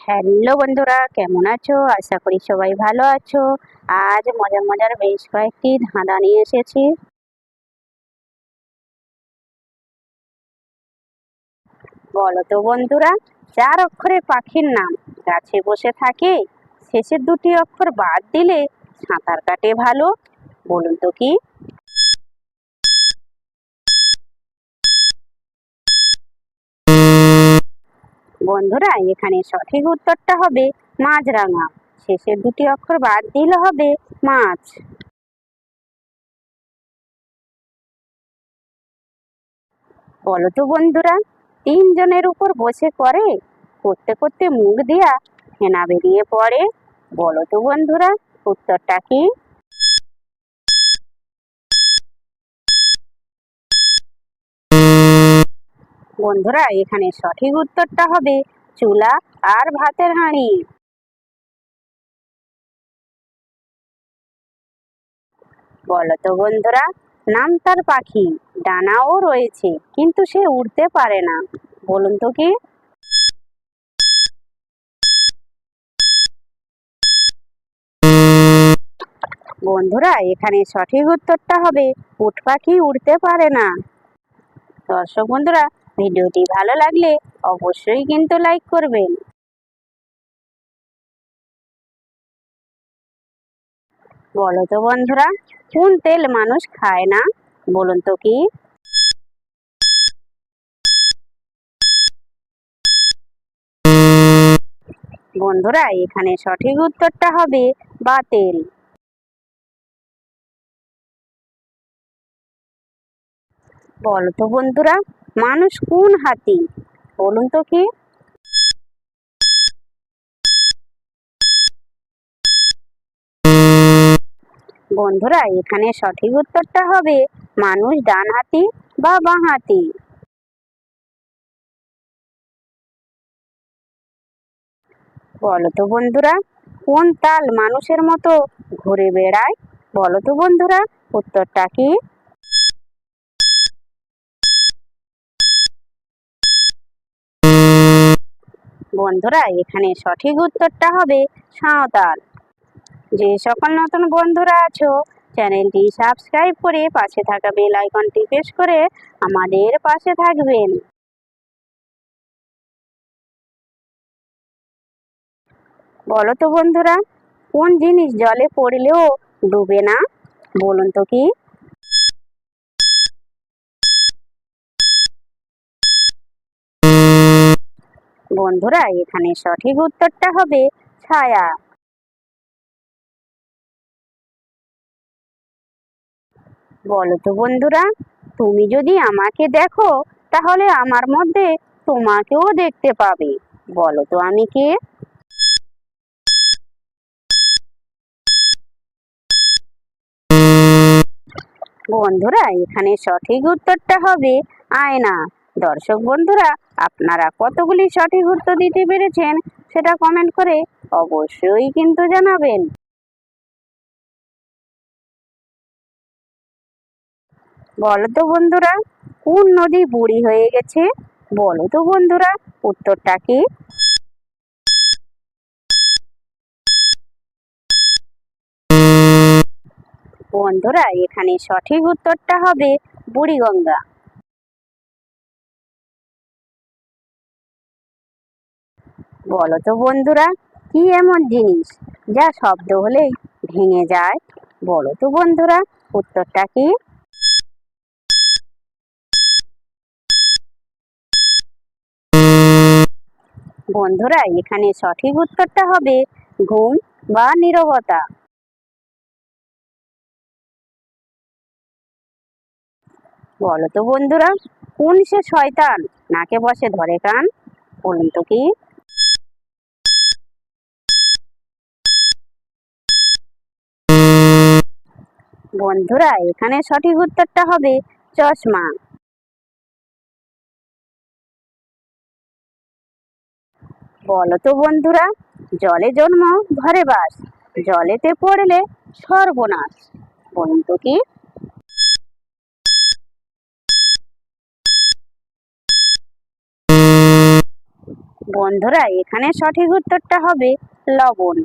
Hello বন্ধুরা, কেমন আছো? আশা করি সবাই ভালো আছো। আজ মজার মজার বেশ কয়েকটি ধাঁধা নিয়ে এসেছি। বলো তো বন্ধুরা, চার অক্ষরের পাখির নাম। গাছে বসে থাকে, শেষের দুটি অক্ষর বাদ দিলে সাঁতার কাটে ভালো। বলুন তো কি? বন্ধুরা, এখানে সঠিক উত্তরটা হবে মাছরাঙা। শেষের দুটি অক্ষর বাদ দিলে হবে মাছ। বলো তো বন্ধুরা, তিনজনের উপর বসে করে করতে করতে মুখ দিয়া হেনা বেরিয়ে পড়ে। বলো তো বন্ধুরা, উত্তরটা কি? বন্ধুরা, এখানে সঠিক উত্তরটা হবে চুলা আর ভাতের হাঁড়ি। বলো তো বন্ধুরা, নাম তার পাখি, ডানাও রয়েছে, কিন্তু সে উড়তে পারে না। বলুন তো কি? বন্ধুরা, এখানে সঠিক উত্তরটা হবে, উট পাখি উড়তে পারে না। দর্শক বন্ধুরা ভিডিওটি ভালো লাগলে অবশ্যই কিন্তু লাইক করবেন। বলো তো বন্ধুরা, কোন তেল মানুষ খায় না? বলুন তো কি? বন্ধুরা, এখানে সঠিক উত্তরটা হবে বাতেল। বলো তো বন্ধুরা মানুষ কোন হাতি? বলুন তো কি? বন্ধুরা, এখানে সঠিক উত্তরটা হবে মানুষ ডান হাতি বা বাঁ হাতি। বলো তো বন্ধুরা, কোন তাল মানুষের মতো ঘুরে বেড়ায়? বলো তো বন্ধুরা, উত্তরটা কি? বন্ধুরা, এখানে সঠিক উত্তরটা হবে সাঁওতাল। যে সকল নতুন বন্ধুরা আছো, চ্যানেলটি সাবস্ক্রাইব করে পাশে থাকা বেল আইকনটি প্রেস করে আমাদের পাশে থাকবেন। বলো তো বন্ধুরা, কোন জিনিস জলে পড়লেও ডুবে না? বলুন তো কি? বন্ধুরা, এখানে সঠিক উত্তরটা হবে ছায়া। বলো তো বন্ধুরা, তুমি যদি আমাকে দেখো, তাহলে আমার মধ্যে তোমাকেও দেখতে পাবে। বলো তো আমি কে? বন্ধুরা, এখানে সঠিক উত্তরটা হবে আয়না। দর্শক বন্ধুরা, আপনারা কতগুলি সঠিক উত্তর দিতে পেরেছেন সেটা কমেন্ট করে অবশ্যই কিন্তু জানাবেন। বলো তো বন্ধুরা, কোন নদী বুড়ি হয়ে গেছে? বলো তো বন্ধুরা, উত্তরটা কি? বন্ধুরা, এখানে সঠিক উত্তরটা হবে বুড়িগঙ্গা। বলো তো বন্ধুরা, কি এমন জিনিস যা শব্দ হলেই ভেঙে যায়? বলো তো বন্ধুরা, উত্তরটা কি? বন্ধুরা, এখানে সঠিক উত্তরটা হবে ঘুম বা নিরবতা। বলো তো বন্ধুরা, কোন সে শয়তান? নাকে বসে ধরে কান। বলুন তো কি? বন্ধুরা, এখানে সঠিক উত্তরটা হবে চশমা। বলো তো বন্ধুরা, জলে জন্ম, ঘরে বাস। জলেতে পড়লে সর্বনাশ। বলুন তো কি? বন্ধুরা, এখানে সঠিক উত্তরটা হবে লবণ।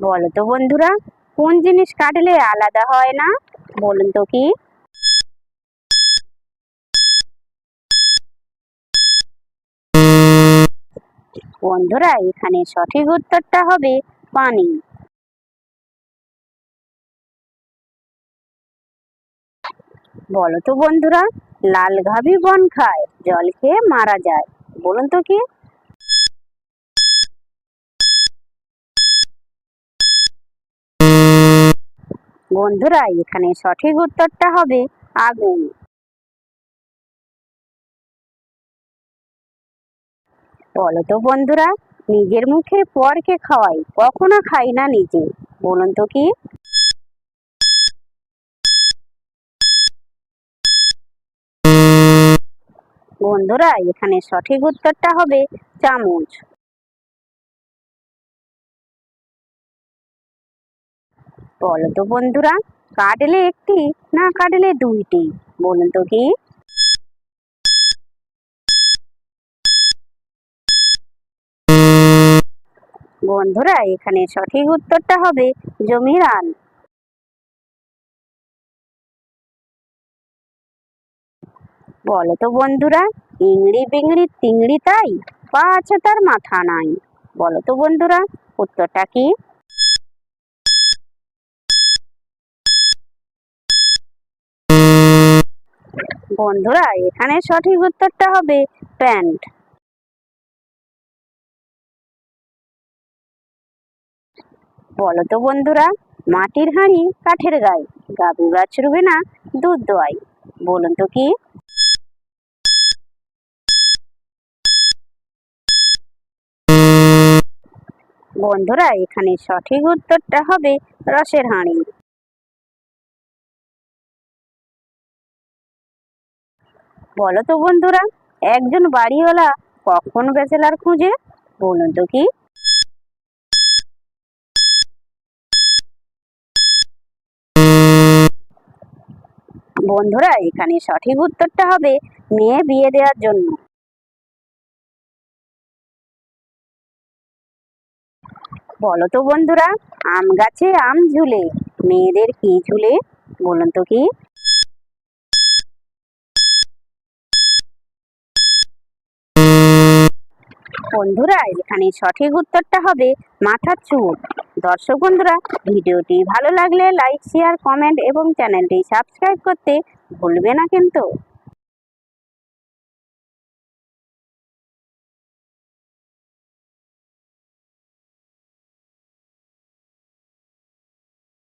বলো তো বন্ধুরা, কোন জিনিস কাটলে আলাদা হয় না? বলুন তো কি? বন্ধুরা, এখানে সঠিক উত্তরটা হবে পানি। বলো তো বন্ধুরা, লাল ঘাবি বন খায়, জল খেয়ে মারা যায়, বলুন তো কি? বন্ধুরা, এখানে সঠিক উত্তরটা হবে আগুন। বলো তো বন্ধুরা, নিজের মুখে পরকে খাওয়াই, কখনো খাই না নিজে, বলুন তো কি? বন্ধুরা, এখানে সঠিক উত্তরটা হবে চামচ। বলো তো বন্ধুরা, কাটলে একটি না কাটলে দুইটি? বলুন তো কি? বন্ধুরা, এখানে সঠিক উত্তরটা হবে জমিরান বলো তো বন্ধুরা, ইংড়ি বিংড়ি তিংড়ি তাই, পা আছে তার মাথা নাই। বলো তো বন্ধুরা, উত্তরটা কি? বন্ধুরা, এখানে সঠিক উত্তরটা হবে প্যান্ট। বলো তো বন্ধুরা, মাটির হাঁড়ি কাঠের গায়ে, গাবু গাছ রুবে না দুধ দোয়াই। বলুন তো কি? বন্ধুরা, এখানে সঠিক উত্তরটা হবে রসের হাঁড়ি। বলো তো বন্ধুরা, একজন বাড়িওয়ালা কখন ব্যাচেলার খুঁজে বলুন তো কি? বন্ধুরা, এখানে সঠিক উত্তরটা হবে মেয়ে বিয়ে দেওয়ার জন্য। বলো তো বন্ধুরা, আম গাছে আম ঝুলে, মেয়েদের কি ঝুলে বলুন তো কি? বন্ধুরা এখানে সঠিক উত্তরটা হবে মাথার চুল। দর্শক বন্ধুরা, ভিডিওটি ভালো লাগলে লাইক শেয়ার কমেন্ট এবং চ্যানেলটি সাবস্ক্রাইব করতে ভুলবে না কিন্তু।